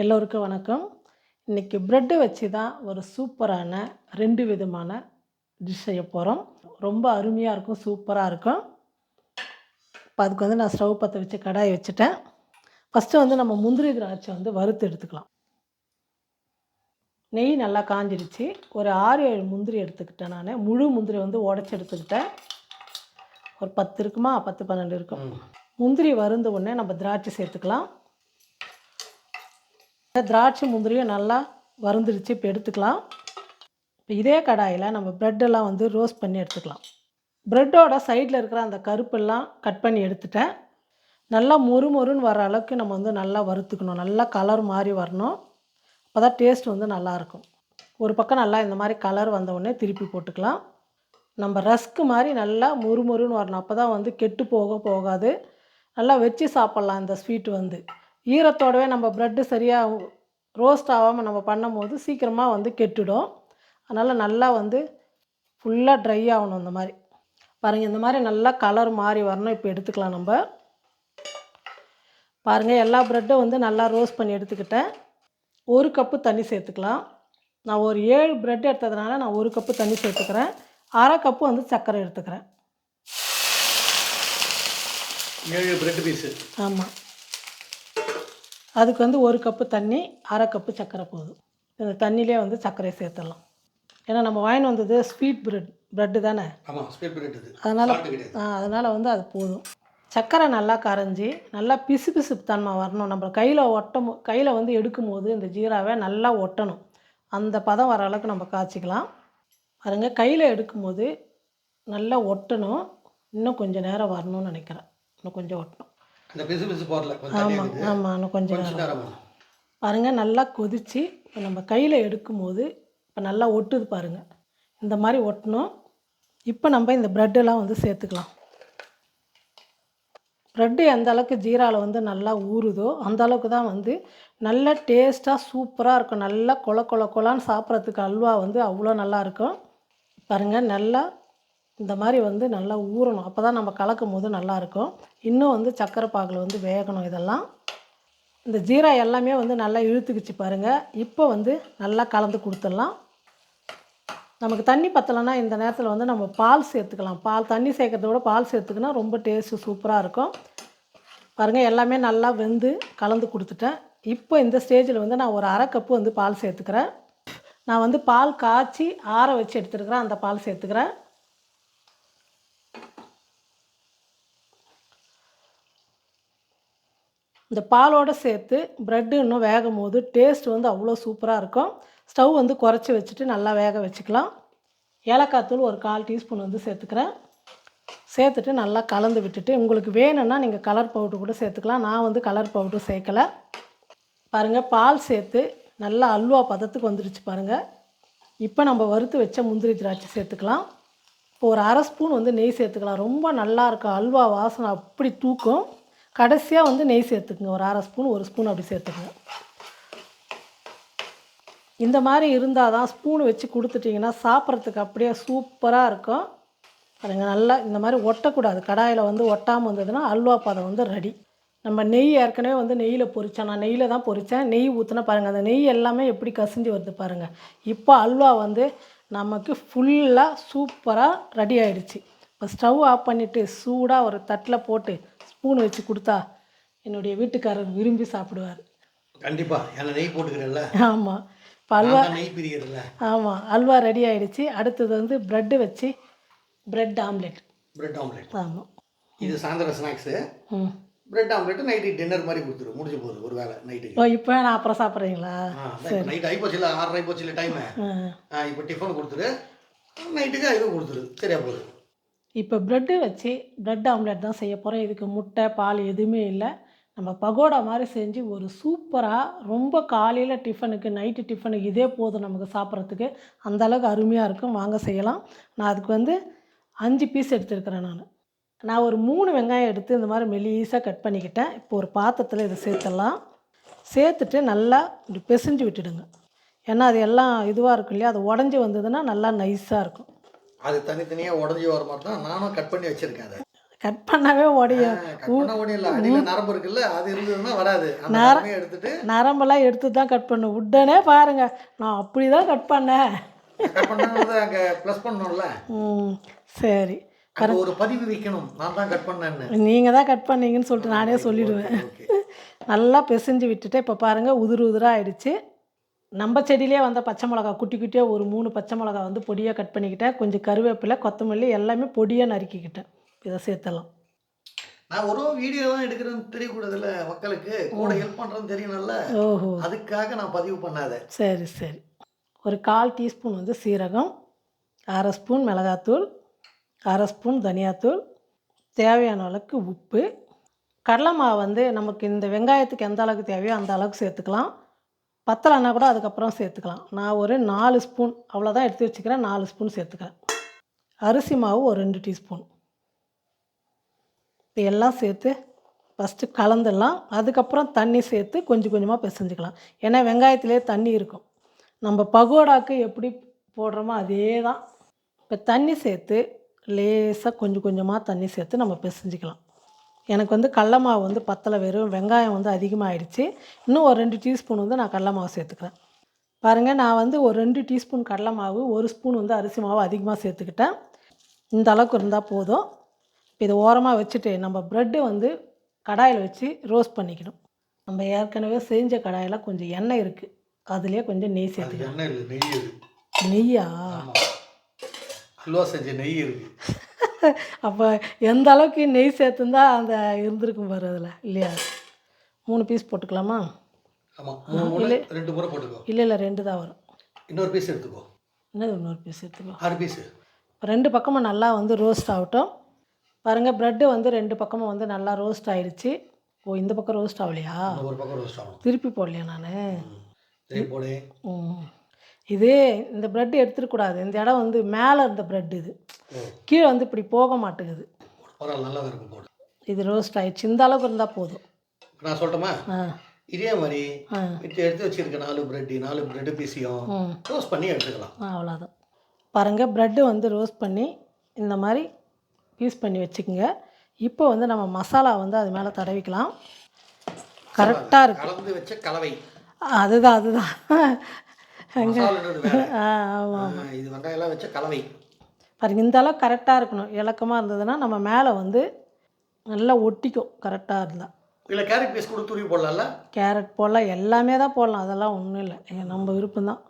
எல்லோருக்கும் வணக்கம். இன்றைக்கி ப்ரெட்டு வச்சு தான் ஒரு சூப்பரான ரெண்டு விதமான டிஷ் செய்ய போகிறோம் ரொம்ப அருமையாக இருக்கும் சூப்பராக இருக்கும். இப்போ அதுக்கு வந்து நான் ஸ்டவ் பற்ற வச்சு கடாயை வச்சுட்டேன். ஃபஸ்ட்டு வந்து நம்ம முந்திரி திராட்சை வந்து வறுத்து எடுத்துக்கலாம். நெய் நல்லா காஞ்சிடுச்சு ஒரு ஆறு ஏழு முந்திரி எடுத்துக்கிட்டேன் நான். முழு முந்திரி வந்து உடச்சி எடுத்துக்கிட்டேன். ஒரு பத்து இருக்குமா? பத்து பன்னெண்டு இருக்கும். முந்திரி வறுந்த உடனே நம்ம திராட்சை சேர்த்துக்கலாம். திராட்சை முந்திரியும் நல்லா வறுந்துடுச்சு இப்போ எடுத்துக்கலாம். இப்போ இதே கடாயில் நம்ம ப்ரெட்டெல்லாம் வந்து ரோஸ்ட் பண்ணி எடுத்துக்கலாம். ப்ரெட்டோட சைடில் இருக்கிற அந்த கருப்பெல்லாம் கட் பண்ணி எடுத்துட்டேன். நல்லா மொறு மொறுன்னு வர அளவுக்கு நம்ம வந்து நல்லா வறுத்துக்கணும். நல்லா கலர் மாதிரி வரணும். அப்போ தான் டேஸ்ட் வந்து நல்லாயிருக்கும் ஒரு பக்கம் நல்லா இந்த மாதிரி கலர் வந்தவுடனே திருப்பி போட்டுக்கலாம். நம்ம ரஸ்க்கு மாதிரி நல்லா மொறு மொறுன்னு வரணும். அப்போ தான் வந்து கெட்டு போக போகாது. நல்லா வச்சு சாப்பிட்லாம் இந்த ஸ்வீட் வந்து. ஈரத்தோடவே நம்ம ப்ரெட்டு சரியாக ரோஸ்ட் ஆகாமல் நம்ம பண்ணும்போது சீக்கிரமாக வந்து கெட்டுடும். அதனால் நல்லா வந்து ஃபுல்லாக ட்ரை ஆகணும் இந்த மாதிரி. பாருங்கள் இந்த மாதிரி நல்லா கலர் மாறி வரணும். இப்போ எடுத்துக்கலாம் நம்ம. பாருங்கள் எல்லா ப்ரெட்டும் வந்து நல்லா ரோஸ்ட் பண்ணி எடுத்துக்கிட்டேன். ஒரு கப்பு தண்ணி சேர்த்துக்கலாம். நான் ஒரு ஏழு ப்ரெட் எடுத்ததுனால நான் ஒரு கப்பு தண்ணி சேர்த்துக்கிறேன். அரை கப்பு வந்து சர்க்கரை எடுத்துக்கிறேன். ஏழு பிரெட் பீஸு ஆமாம் அதுக்கு வந்து ஒரு கப்பு தண்ணி அரை கப்பு சர்க்கரை போதும். இந்த தண்ணியிலே வந்து சர்க்கரையை சேர்த்துடலாம். ஏன்னா நம்ம வாங்கிட்டு வந்தது ஸ்வீட் பிரெட் ப்ரெட்டு தானே? அதனால் அதனால் வந்து அது போதும். சர்க்கரை நல்லா கரைஞ்சி நல்லா பிசு பிசு தன்மை வரணும். நம்ம கையில் ஒட்டும் கையில் வந்து எடுக்கும் போது இந்த ஜீராவை நல்லா ஒட்டணும். அந்த பதம் வர அளவுக்கு நம்ம காய்ச்சிக்கலாம். பாருங்க கையில் எடுக்கும்போது நல்லா ஒட்டணும். இன்னும் கொஞ்சம் நேரம் வரணும்னு நினைக்கிறேன். இன்னும் கொஞ்சம் ஒட்டணும். அந்த பிசு பிசு போடல ஆமாம் ஆமாம் கொஞ்சம் நேரம் பாருங்கள் நல்லா கொதித்து இப்போ நம்ம கையில் எடுக்கும்போது இப்போ நல்லா ஒட்டுது பாருங்கள் இந்த மாதிரி ஒட்டணும். இப்போ நம்ம இந்த ப்ரெட்டெல்லாம் வந்து சேர்த்துக்கலாம். ப்ரெட்டு எந்த அளவுக்கு ஜீராவில் வந்து நல்லா ஊறுதோ அந்த அளவுக்கு தான் வந்து நல்ல டேஸ்ட்டாக சூப்பராக இருக்கும். நல்லா கொல கொல கொலான்னு சாப்பிட்றதுக்கு அல்வா வந்து அவ்வளோ நல்லா இருக்கும். பாருங்கள் நல்லா இந்த மாதிரி வந்து நல்லா ஊறணும். அப்போ தான் நம்ம கலக்கும் போது நல்லாயிருக்கும் இன்னும் வந்து சக்கரை பாகில் வந்து வேகணும் இதெல்லாம். இந்த ஜீரா எல்லாமே வந்து நல்லா இழுத்துக்குச்சு பாருங்கள் இப்போ வந்து நல்லா கலந்து கொடுத்துடலாம். நமக்கு தண்ணி பத்தலைன்னா இந்த நேரத்தில் வந்து நம்ம பால் சேர்த்துக்கலாம். பால் தண்ணி சேர்க்கறத விட பால் சேர்த்துக்கினா ரொம்ப டேஸ்ட்டு சூப்பராக இருக்கும். பாருங்கள் எல்லாமே நல்லா வெந்து கலந்து கொடுத்துட்டேன். இப்போ இந்த ஸ்டேஜில் வந்து நான் ஒரு அரை கப்பு வந்து பால் சேர்த்துக்கிறேன். நான் வந்து பால் காய்ச்சி ஆற வச்சு எடுத்துருக்கிறேன். அந்த பால் சேர்த்துக்கிறேன். இந்த பாலோடு சேர்த்து ப்ரெட்டு இன்னும் வேகும் போது டேஸ்ட் வந்து அவ்வளோ சூப்பராக இருக்கும். ஸ்டவ் வந்து குறைச்சி வச்சுட்டு நல்லா வேக வச்சுக்கலாம். ஏலக்காய் தூள் ஒரு கால் டீஸ்பூன் வந்து சேர்த்துக்கிறேன். சேர்த்துட்டு நல்லா கலந்து விட்டுட்டு உங்களுக்கு வேணும்னா நீங்கள் கலர் பவுட்ரு கூட சேர்த்துக்கலாம். நான் வந்து கலர் பவுட்ரு சேர்க்கலை. பாருங்கள் பால் சேர்த்து நல்லா அல்வா பதத்துக்கு வந்துடுச்சு பாருங்கள் இப்போ நம்ம வறுத்து வச்ச முந்திரி திராட்சை சேர்த்துக்கலாம். இப்போ ஒரு அரை ஸ்பூன் வந்து நெய் சேர்த்துக்கலாம். ரொம்ப நல்லா இருக்கும். அல்வா வாசனை அப்படி தூக்கும். கடைசியாக வந்து நெய் சேர்த்துக்குங்க. ஒரு அரை ஸ்பூன் ஒரு ஸ்பூன் அப்படி சேர்த்துக்குங்க. இந்த மாதிரி இருந்தால் தான் ஸ்பூன் வச்சு கொடுத்துட்டிங்கன்னா சாப்பிட்றதுக்கு அப்படியே சூப்பராக இருக்கும். அதுங்க நல்லா இந்த மாதிரி ஒட்டக்கூடாது. கடாயில் வந்து ஒட்டாமல் வந்ததுன்னா அல்வா பதம் வந்து ரெடி நம்ம நெய் ஏற்கனவே வந்து நெய்யில் பொரித்தேன் நான் நெய்யில் தான் பொரித்தேன் நெய் ஊற்றினா பாருங்கள் அந்த நெய் எல்லாமே எப்படி கசிஞ்சு வருது பாருங்கள் இப்போ அல்வா வந்து நமக்கு ஃபுல்லாக சூப்பராக ரெடி ஆகிடுச்சு இப்போ ஸ்டவ் ஆஃப் பண்ணிவிட்டு சூடாக ஒரு தட்டில் போட்டு ஸ்பூன் வச்சு கொடுத்தா என்னுடைய வீட்டுக்காரர் விரும்பி சாப்பிடுவார். கண்டிப்பாக ஏன்னா நெய் போட்டுக்கிறேன்ல. ஆமாம் இப்போ அல்வா நெய் பிரியறல ஆமாம் அல்வா ரெடி ஆயிடுச்சு. அடுத்தது வந்து ப்ரெட்டு வச்சு ப்ரெட் ஆம்லெட் பிரெட் ஆம்லெட் ஆமாம் இது சாயந்தரம் ஸ்நாக்ஸு ம். பிரெட் ஆம்லெட் நைட்டு டின்னர் மாதிரி கொடுத்துரு. முடிஞ்சு போகுது. ஒரு வேளை நைட்டுக்கு ஓ இப்போ நான் அப்புறம் சாப்பிட்றீங்களா? நைட் ஆகி போச்சு இல்லை ஆறரை போச்சு இல்லை டைமு இப்போ டிஃபன் கொடுத்துரு. நைட்டுக்கு இது கொடுத்துரு. சரியா போகுது. இப்போ ப்ரெட்டு வச்சு ப்ரெட் ஆம்லெட் தான் செய்ய போகிறோம் இதுக்கு முட்டை பால் எதுவுமே இல்லை. நம்ம பகோடா மாதிரி செஞ்சு ஒரு சூப்பராக ரொம்ப காலையில் டிஃபனுக்கு நைட்டு டிஃபனுக்கு இதே போதும் நமக்கு சாப்பிட்றதுக்கு. அந்த அளவுக்கு அருமையாக இருக்கும். வாங்க செய்யலாம். நான் அதுக்கு வந்து அஞ்சு பீஸ் எடுத்துருக்கிறேன் நான். நான் ஒரு மூணு வெங்காயம் எடுத்து இந்த மாதிரி மெலிசாக கட் பண்ணிக்கிட்டேன். இப்போ ஒரு பாத்திரத்தில் இதை சேர்த்துடலாம். சேர்த்துட்டு நல்லா இப்படி பிசைஞ்சு விட்டுடுங்க. ஏன்னா அது எல்லாம் இதுவாக இருக்கும் இல்லையா? அது உடஞ்சி வந்ததுன்னா நல்லா நைஸாக இருக்கும். அது தனித்தனியாக உடஞ்சி வர மாதிரி தான் நானும் கட் பண்ணி வச்சுருக்கேன் அதை. கட் பண்ணாவே உடையும் நரம்பு இருக்குல்ல அது இருந்ததுன்னா வராது. எடுத்துட்டு நரம்பெல்லாம் எடுத்து தான் கட் பண்ணு. உடனே பாருங்க நான் அப்படி தான் கட் பண்ணேன் அங்கே ப்ளஸ் பண்ணணும்ல. ம் சரி. ஒரு பதிவு வைக்கணும். நான் தான் கட் பண்ணேன்னு. நீங்கள் தான் கட் பண்ணீங்கன்னு சொல்லிட்டு நானே சொல்லிடுவேன். நல்லா பிசைஞ்சு விட்டுட்டு இப்போ பாருங்கள் உதிர் உதிராக ஆயிடுச்சு. நம்ம செடியிலே வந்த பச்சை மிளகா குட்டி குட்டியாக ஒரு மூணு பச்சை மிளகா வந்து பொடியாக கட் பண்ணிக்கிட்டேன். கொஞ்சம் கருவேப்பிலை கொத்தமல்லி எல்லாமே பொடியாக நறுக்கிக்கிட்டேன். இதை சேர்த்தலாம் நான் ஒரு வீடியோ தான் எடுக்கிறேன்னு தெரியக்கூடாதுல்ல மக்களுக்கு? கூட ஹெல்ப் பண்ணுறேன்னு தெரியணும்ல? ஓஹோ. அதுக்காக நான் பதிவு பண்ணாத. சரி சரி. ஒரு கால் டீஸ்பூன் வந்து சீரகம் அரை ஸ்பூன் மிளகாத்தூள் அரை ஸ்பூன் தனியாத்தூள் தேவையான அளவுக்கு உப்பு. கடலை மாவு வந்து நமக்கு இந்த வெங்காயத்துக்கு எந்த அளவுக்கு தேவையோ அந்த அளவுக்கு சேர்த்துக்கலாம். பத்தலைன்னா கூட அதுக்கப்புறம் சேர்த்துக்கலாம். நான் ஒரு நாலு ஸ்பூன் அவ்வளோதான் எடுத்து வச்சுக்கிறேன். நாலு ஸ்பூன் சேர்த்துக்கிறேன். அரிசி மாவு ஒரு ரெண்டு டீஸ்பூன். இது எல்லாம் சேர்த்து ஃபஸ்ட்டு கலந்துடலாம். அதுக்கப்புறம் தண்ணி சேர்த்து கொஞ்சம் கொஞ்சமாக பிசைஞ்சுக்கலாம். ஏன்னா வெங்காயத்திலே தண்ணி இருக்கும். நம்ம பகோடாக்கு எப்படி போடுறோமோ அதே தான் இப்போ தண்ணி சேர்த்து லேசாக கொஞ்சம் கொஞ்சமாக தண்ணி சேர்த்து நம்ம பிசைஞ்சிக்கலாம். எனக்கு வந்து கடல மாவு வந்து பத்தலை வெறும் வெங்காயம் வந்து அதிகமாகிடுச்சு இன்னும் ஒரு ரெண்டு டீஸ்பூன் வந்து நான் கடல மாவு சேர்த்துக்கிறேன். பாருங்கள் நான் வந்து ஒரு ரெண்டு டீஸ்பூன் கடல மாவு ஒரு ஸ்பூன் வந்து அரிசி மாவு அதிகமாக சேர்த்துக்கிட்டேன். இந்த அளவுக்கு இருந்தால் போதும். இப்போ இதை ஓரமாக வச்சுட்டு நம்ம ப்ரெட்டு வந்து கடாயில் வச்சு ரோஸ்ட் பண்ணிக்கணும். நம்ம ஏற்கனவே செஞ்ச கடாயில் கொஞ்சம் எண்ணெய் இருக்குது அதுலேயே கொஞ்சம் நெய் இது நெய்யா? அல்வா செஞ்ச நெய் இருக்கு. அப்போ எந்த அளவுக்கு நெய் சேர்த்துருந்தா அந்த இருந்திருக்கும் பாரு அதில். இல்லையா? மூணு பீஸ் போட்டுக்கலாமா? முறை ரெண்டு முறை போட்டுக்கோ. இல்லை இல்லை ரெண்டு தான் வரும். இன்னொரு பீஸ் எடுத்துக்கோ. என்னது இன்னொரு பீஸ் எடுத்துக்கோ? ஆறு பீஸு ரெண்டு பக்கமும் நல்லா வந்து ரோஸ்ட் ஆகட்டும். பாருங்கள் ப்ரெட்டு வந்து ரெண்டு பக்கமும் வந்து நல்லா ரோஸ்ட் ஆயிடுச்சு ஓ இந்த பக்கம் ரோஸ்ட் ஆகலையா? ஒரு பக்கம் ரோஸ்ட் ஆகணும். திருப்பி போடலையா நான்? ம். இது இந்த ப்ரெட் எடுத்துடக்கூடாது இந்த இடம் வந்து மேலே இருந்த ப்ரெட் இது. கீழே வந்து இப்படி போக மாட்டேங்குது. இது ரோஸ்ட் ஆயிடுச்சு. இந்த அளவுக்கு இருந்தால் போதும். நான் சொல்லட்டுமா? இதே மாதிரி மிச்சம் எடுத்து வச்சிருக்க நாலு பிரெட் நாலு பிரெட் பீஸையும் ரோஸ்ட் பண்ணி எடுத்துக்கலாம். அவ்வளோதான் பாருங்கள் ப்ரெட்டு வந்து ரோஸ்ட் பண்ணி இந்த மாதிரி பீஸ் பண்ணி வச்சுக்கோங்க. இப்போ வந்து நம்ம மசாலா வந்து அது மேலே தடவிக்கலாம். கரெக்டாக இருக்கு. கலந்து வச்ச கலவை. அதுதான் அதுதான். ஆ ஆமாம் இது வெங்காயம்லாம் வச்ச கலவை. பாருங்க இந்த அளவுக்கு கரெக்டாக இருக்கணும். இலக்கமாக இருந்ததுன்னா நம்ம மேலே வந்து நல்லா ஒட்டிக்கும் கரெக்டாக இருந்தால் இல்லை கேரட் பீஸ் கூட துருவி போடலாம்ல? கேரட் போடலாம் எல்லாமே தான் போடலாம். அதெல்லாம் ஒன்றும் இல்லை. நம்ம விருப்பம்தான்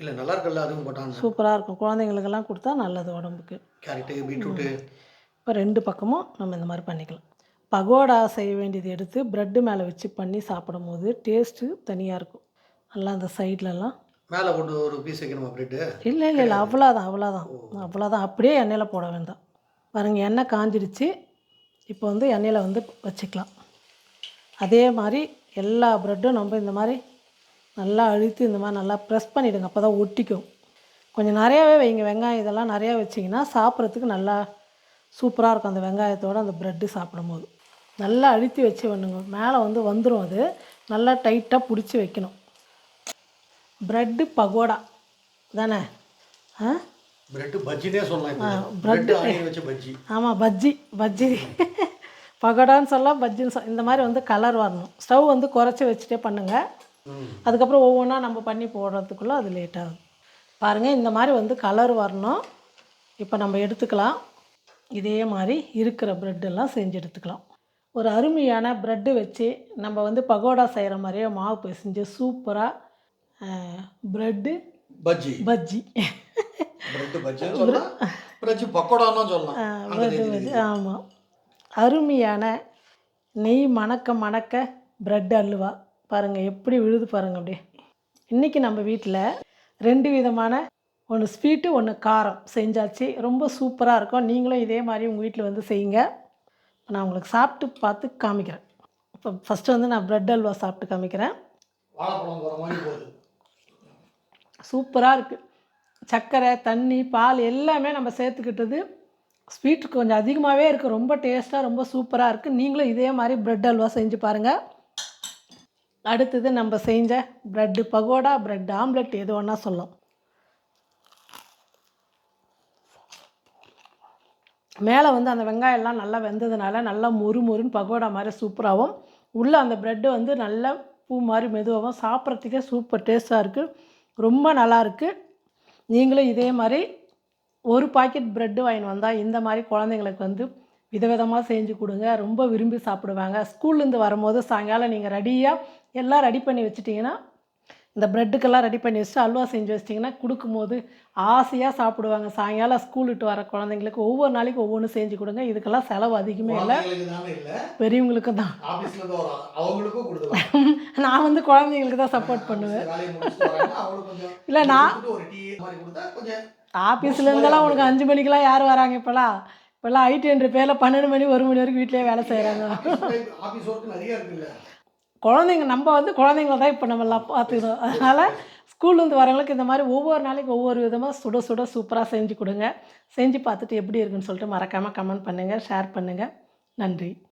இல்லை நல்லா இருக்குல்ல அதுவும் போட்டாங்க சூப்பராக இருக்கும். குழந்தைங்களுக்கெல்லாம் கொடுத்தா நல்லது உடம்புக்கு. கேரட்டு பீட்ரூட்டு இப்போ ரெண்டு பக்கமும் நம்ம இந்த மாதிரி பண்ணிக்கலாம். பகோடா செய்ய வேண்டியது எடுத்து ப்ரெட்டு மேலே வச்சு பண்ணி சாப்பிடும் போது டேஸ்ட்டு தனியாக இருக்கும். நல்லா அந்த சைட்லலாம் மேலே கொண்டு ஒரு பீஸ் வைக்கணுமா பிரெட்டு இல்லை இல்லை இல்லை. அவ்வளோதான் அவ்வளோதான் அவ்வளோதான் அப்படியே எண்ணெயில் போட வேண்டாம். பாருங்கள் எண்ணெய் காஞ்சிடுச்சு இப்போ வந்து எண்ணெயில் வந்து வச்சுக்கலாம். அதே மாதிரி எல்லா ப்ரெட்டும் நம்ம இந்த மாதிரி நல்லா அழுத்தி இந்த மாதிரி நல்லா ப்ரெஸ் பண்ணிவிடுங்க அப்போ தான் ஒட்டிக்கும். கொஞ்சம் நிறையாவே வைங்க. வெங்காயம் இதெல்லாம் நிறையா வச்சிங்கன்னா சாப்பிட்றதுக்கு நல்லா சூப்பராக இருக்கும். அந்த வெங்காயத்தோடு அந்த ப்ரெட்டு சாப்பிடும்போது. நல்லா அழுத்தி வச்சு பண்ணுங்க மேலே வந்து வந்துடும் அது. நல்லா டைட்டாக பிடிச்சி வைக்கணும். ப்ரெட்டு பகோடா தானே? ஆ? பிரெட்டு பஜ்ஜினே சொல்லலாம் பிரெட்டு வச்ச பஜ்ஜி ஆமாம் பஜ்ஜி பஜ்ஜி பகோடான்னு சொல்லலாம் பஜ்ஜின்னு சொல் இந்த மாதிரி வந்து கலர் வரணும். ஸ்டவ் வந்து குறைச்சி வச்சுட்டே பண்ணுங்கள் அதுக்கப்புறம் ஒவ்வொன்றா நம்ம பண்ணி போடுறதுக்குள்ளே அது லேட் ஆகும் பாருங்கள் இந்த மாதிரி வந்து கலர் வரணும். இப்போ நம்ம எடுத்துக்கலாம். இதே மாதிரி இருக்கிற ப்ரெட்டெல்லாம் செஞ்சு எடுத்துக்கலாம். ஒரு அருமையான ப்ரெட்டு வச்சு நம்ம வந்து பகோடா செய்கிற மாதிரியே மாவு பிசைஞ்சு சூப்பராக ப்ரெட்டு பஜ்ஜி. பஜ்ஜி. பிரெட்டு பஜ்ஜின்னு சொல்லலாம். பிரெட்டு பக்கோடான்னு சொல்லலாம். ஆமாம் அருமையான நெய் மணக்க மணக்க பிரெட் அல்வா. பாருங்கள் எப்படி விழுது பாருங்கள் அப்படியே. இன்றைக்கி நம்ம வீட்டில் ரெண்டு விதமான ஒன்று ஸ்வீட்டு ஒன்று காரம் செஞ்சாச்சு. ரொம்ப சூப்பராக இருக்கும். நீங்களும் இதே மாதிரி உங்கள் வீட்டில் வந்து செய்யுங்க. நான் உங்களுக்கு சாப்பிட்டு பார்த்து காமிக்கிறேன். இப்போ ஃபஸ்ட்டு வந்து நான் பிரெட் அல்வா சாப்பிட்டு காமிக்கிறேன். வாழைப்பழம் சூப்பராக இருக்குது சர்க்கரை தண்ணி பால் எல்லாமே நம்ம சேர்த்துக்கிட்டது ஸ்வீட் கொஞ்சம் அதிகமாகவே இருக்குது ரொம்ப டேஸ்ட்டாக ரொம்ப சூப்பராக இருக்குது நீங்களும் இதே மாதிரி ப்ரெட் அல்வா செஞ்சு பாருங்கள் அடுத்தது நம்ம செஞ்ச ப்ரெட்டு பகோடா ப்ரெட் ஆம்லெட் எது வேணா சொல்லும் மேலே வந்து அந்த வெங்காயம்லாம் நல்லா வெந்ததுனால நல்லா மொறு மொறுன்னு பகோடா மாதிரி சூப்பராகவும் உள்ளே அந்த ப்ரெட்டு வந்து நல்லா பூ மாதிரி மெதுவாகவும் சாப்பிட்றதுக்கே சூப்பர் டேஸ்ட்டாக இருக்குது ரொம்ப நல்லாயிருக்கு நீங்களும் இதே மாதிரி ஒரு பாக்கெட் ப்ரெட்டு வாங்கிட்டு வந்தால் இந்த மாதிரி குழந்தைங்களுக்கு வந்து விதவிதமாக செஞ்சு கொடுங்க. ரொம்ப விரும்பி சாப்பிடுவாங்க. ஸ்கூல்லேருந்து வரும்போது சாயங்காலம் நீங்கள் ரெடியாக எல்லாம் ரெடி பண்ணி வச்சிட்டிங்கன்னா இந்த ப்ரெட்டுக்கெல்லாம் ரெடி பண்ணி வச்சுட்டு அல்வா செஞ்சு வச்சிட்டிங்கன்னா கொடுக்கும்போது ஆசையாக சாப்பிடுவாங்க. சாயங்காலம் ஸ்கூல் விட்டு வர குழந்தைங்களுக்கு ஒவ்வொரு நாளைக்கு ஒவ்வொன்று செஞ்சு கொடுங்க. இதுக்கெல்லாம் செலவு அதிகமே இல்லை. குழந்தைங்களுக்கு தானே. நான் வந்து குழந்தைங்களுக்கு தான் சப்போர்ட் பண்ணுவேன். இல்லை நான் கொடுத்துட்டு ஒரு டீ மாதிரி கொடுத்தா கொஞ்சம் ஆஃபீஸில் இருந்தெல்லாம் உனக்கு அஞ்சு மணிக்கெல்லாம் யார் வராங்க இப்போலாம் இப்போல்லாம் ஐடி என்ற பேரில் பன்னெண்டு மணி ஒரு மணி வரைக்கும் வீட்டிலேயே வேலை செய்கிறாங்க குழந்தைங்க நம்ம வந்து குழந்தைங்கள தான் இப்போ நம்ம எல்லாம் பார்த்துக்கணும். அதனால் ஸ்கூல்லேருந்து வரவங்களுக்கு இந்த மாதிரி ஒவ்வொரு நாளைக்கு ஒவ்வொரு விதமாக சுட சுட சூப்பராக செஞ்சு கொடுங்க. செஞ்சு பார்த்துட்டு எப்படி இருக்குன்னு சொல்லிட்டு மறக்காமல் கமெண்ட் பண்ணுங்கள் ஷேர் பண்ணுங்கள் நன்றி.